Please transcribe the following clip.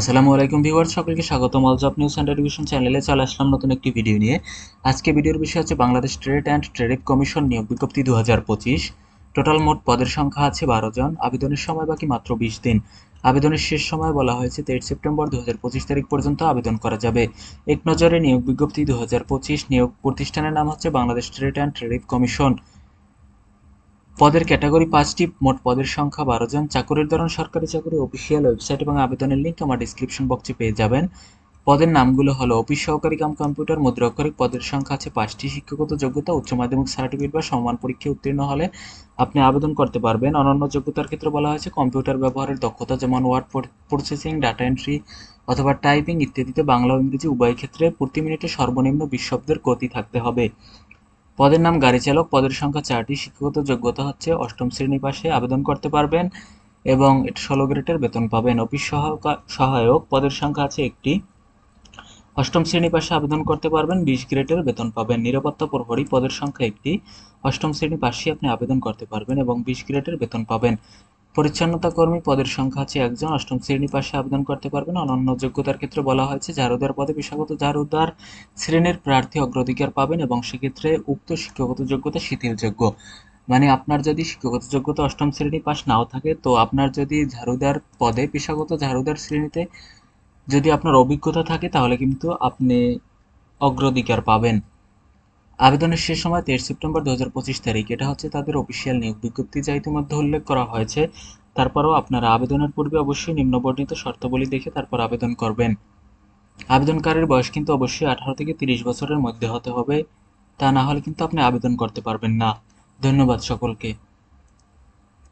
আসসালামু আলাইকুম ভিউয়ার সকলকে স্বাগতম। All job news and education চ্যানেলে চলে আসলাম নতুন একটি ভিডিও নিয়ে। আজকে ভিডিওর বিষয় হচ্ছে Bangladesh trade and trade commission নিয়োগ বিজ্ঞপ্তি দু হাজার পঁচিশ। টোটাল মোট পদের সংখ্যা আছে বারো জন। আবেদনের সময় বাকি মাত্র বিশ দিন। আবেদনের শেষ সময় বলা হয়েছে তেইশ সেপ্টেম্বর দু হাজার পঁচিশ তারিখ পর্যন্ত আবেদন করা যাবে। এক নজরে নিয়োগ বিজ্ঞপ্তি দু হাজার পঁচিশ নিয়োগ প্রতিষ্ঠানের নাম হচ্ছে Bangladesh trade and trade commission পদের ক্যাটাগরি পাঁচটি, মোট পদের সংখ্যা বারো জন। চাকরির ধরন সরকারি চাকরি, অফিসিয়াল ওয়েবসাইট এবং আবেদনের লিঙ্ক আমার ডিসক্রিপশন বক্সে পেয়ে যাবেন। পদের নামগুলো হলো অফিস সহকারী কাম কম্পিউটার, মুদ্রাক্ষরিক, পদের সংখ্যা আছে পাঁচটি, শিক্ষাগত যোগ্যতা, উচ্চ মাধ্যমিক সার্টিফিকেট বা সমান পরীক্ষায় উত্তীর্ণ হলে আপনি আবেদন করতে পারবেন। অনন্য যোগ্যতার ক্ষেত্রে বলা হয়েছে, কম্পিউটার ব্যবহারের দক্ষতা যেমন ওয়ার্ড প্রসেসিং ডাটা এন্ট্রি অথবা টাইপিং ইত্যাদিতে বাংলা ও ইংরেজি উভয় ক্ষেত্রে প্রতি মিনিটে সর্বনিম্ন বিশ শব্দের গতি থাকতে হবে। পদের নাম গাড়ি চালক, পদের সংখ্যা চারটি, শিক্ষাগত যোগ্যতা হচ্ছে অষ্টম শ্রেণি পাশে আবেদন করতে পারবেন এবং এটা ষোলো গ্রেডের বেতন পাবেন। অফিস সহায়ক- সহায়ক পদের সংখ্যা আছে একটি। অষ্টম শ্রেণি পাশে আবেদন করতে পারবেন, বিশ গ্রেডের বেতন পাবেন। নিরাপত্তা প্রহরী পদের সংখ্যা একটি। অষ্টম শ্রেণি পাশে আপনি আবেদন করতে পারবেন এবং বিশ গ্রেডের বেতন পাবেন। পরিচ্ছন্নতা কর্মী পদের সংখ্যা আছে একজন। অষ্টম শ্রেণি পাশে আবেদন করতে পারবেন। অনন্য যোগ্যতার ক্ষেত্রে বলা হয়েছে ঝাড়ুদার পদে পেশাগত ঝাড়ুদার শ্রেণির প্রার্থী অগ্রাধিকার পাবেন এবং সেক্ষেত্রে উক্ত শিক্ষাগত যোগ্যতা শিথিলযোগ্য। মানে আপনার যদি শিক্ষাগত যোগ্যতা অষ্টম শ্রেণি পাস নাও থাকে, তো আপনার যদি ঝাড়ুদার পদে পেশাগত ঝাড়ুদার শ্রেণীতে যদি আপনার অভিজ্ঞতা থাকে, তাহলে কিন্তু আপনি অগ্রাধিকার পাবেন। আবেদনের শেষ সময় তেইশ সেপ্টেম্বর দু হাজার পঁচিশ তারিখ। এটা হচ্ছে তাদের অফিসিয়াল নিয়োগ বিজ্ঞপ্তি যা ইতিমধ্যে উল্লেখ করা হয়েছে। তারপরেও আপনারা আবেদনের পূর্বে অবশ্যই নিম্নবর্ণিত শর্তাবলী দেখে তারপর আবেদন করবেন। আবেদনকারীর বয়স কিন্তু অবশ্যই আঠারো থেকে তিরিশ বছরের মধ্যে হতে হবে। তা না হলে কিন্তু আপনি আবেদন করতে পারবেন না। ধন্যবাদ সকলকে।